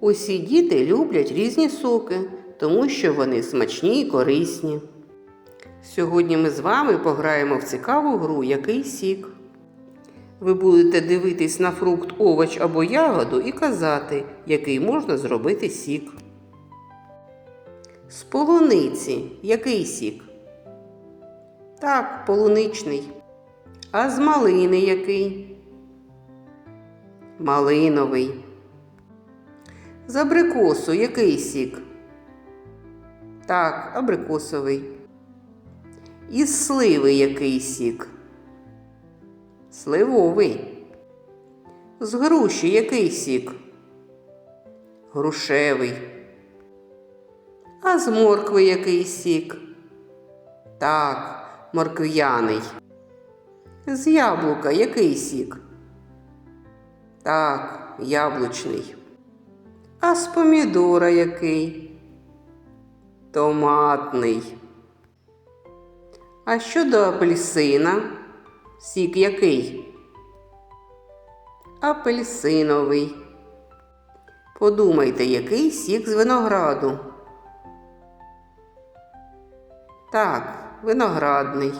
Усі діти люблять різні соки, тому що вони смачні і корисні. Сьогодні ми з вами пограємо в цікаву гру Який сік. Ви будете дивитись на фрукт, овоч або ягоду і казати, який можна зробити сік. З полуниці який сік? Так, полуничний. А з малини який? Малиновий. З абрикосу який сік? Так, абрикосовий. Із сливи який сік? Сливовий. З груші який сік? Грушевий. А з моркви який сік? Так, морквяний. З яблука який сік? Так, яблучний. А з помідора який? Томатний. А щодо апельсина, сік який? Апельсиновий. Подумайте, який сік з винограду? Так, виноградний.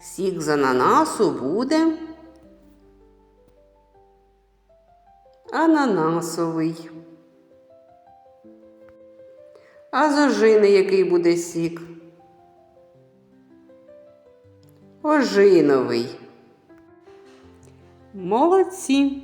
Сік з ананасу буде ананасовий. А з ожини який буде сік? Ожиновий. Молодці!